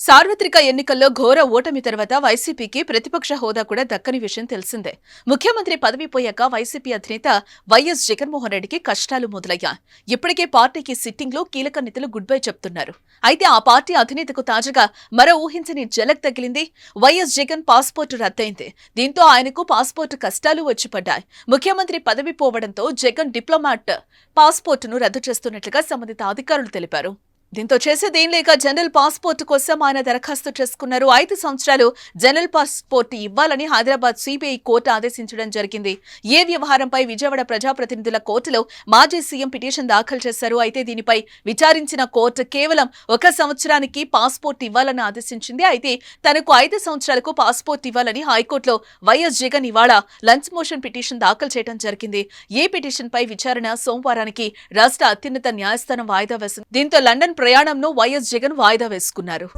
సార్వత్రిక ఎన్నికల్లో ఘోర ఓటమి తర్వాత వైసీపీకి ప్రతిపక్ష హోదా కూడా దక్కని విషయం తెలిసిందే. ముఖ్యమంత్రి పదవి పోయాక వైసీపీ అధినేత వైఎస్ జగన్మోహన్ రెడ్డికి కష్టాలు మొదలయ్యాయి. ఇప్పటికే పార్టీకి సిట్టింగ్లో కీలక నేతలు గుడ్ బై చెప్తున్నారు. అయితే ఆ పార్టీ అధినేతకు తాజాగా మరో ఊహించని జలక్ తగిలింది. వైఎస్ జగన్ పాస్పోర్టు రద్దయింది. దీంతో ఆయనకు పాస్పోర్టు కష్టాలు వచ్చిపడ్డాయి. ముఖ్యమంత్రి పదవి పోవడంతో జగన్ డిప్లొమాట్ పాస్పోర్టును రద్దు చేస్తున్నట్లుగా సంబంధిత అధికారులు తెలిపారు. దీంతో చేసేదేం లేక జనరల్ పాస్పోర్ట్ కోసం ఆయన దరఖాస్తు చేసుకున్నారు. ఐదు సంవత్సరాలు జనరల్ పాస్పోర్ట్ ఇవ్వాలని హైదరాబాద్ సిబిఐ కోర్టు ఆదేశించడం జరిగింది. ఏ వ్యవహారంపై విజయవాడ ప్రజాప్రతినిధుల కోర్టులో మాజీ సీఎం పిటిషన్ దాఖలు చేశారు. అయితే దీనిపై విచారించిన కోర్టు కేవలం ఒక సంవత్సరానికి పాస్పోర్ట్ ఇవ్వాలని ఆదేశించింది. అయితే తనకు ఐదు సంవత్సరాలకు పాస్పోర్ట్ ఇవ్వాలని హైకోర్టులో వైఎస్ జగన్ ఇవాళ లంచ్ మోషన్ పిటిషన్ దాఖలు చేయడం జరిగింది. ఏ పిటిషన్ పై విచారణ సోమవారానికి రాష్ట్ర అత్యున్నత న్యాయస్థానం వాయిదా వేసింది. దీంతో లండన్ ప్రయాణంను వైఎస్ జగన్ వాయిదా వేసుకున్నారు.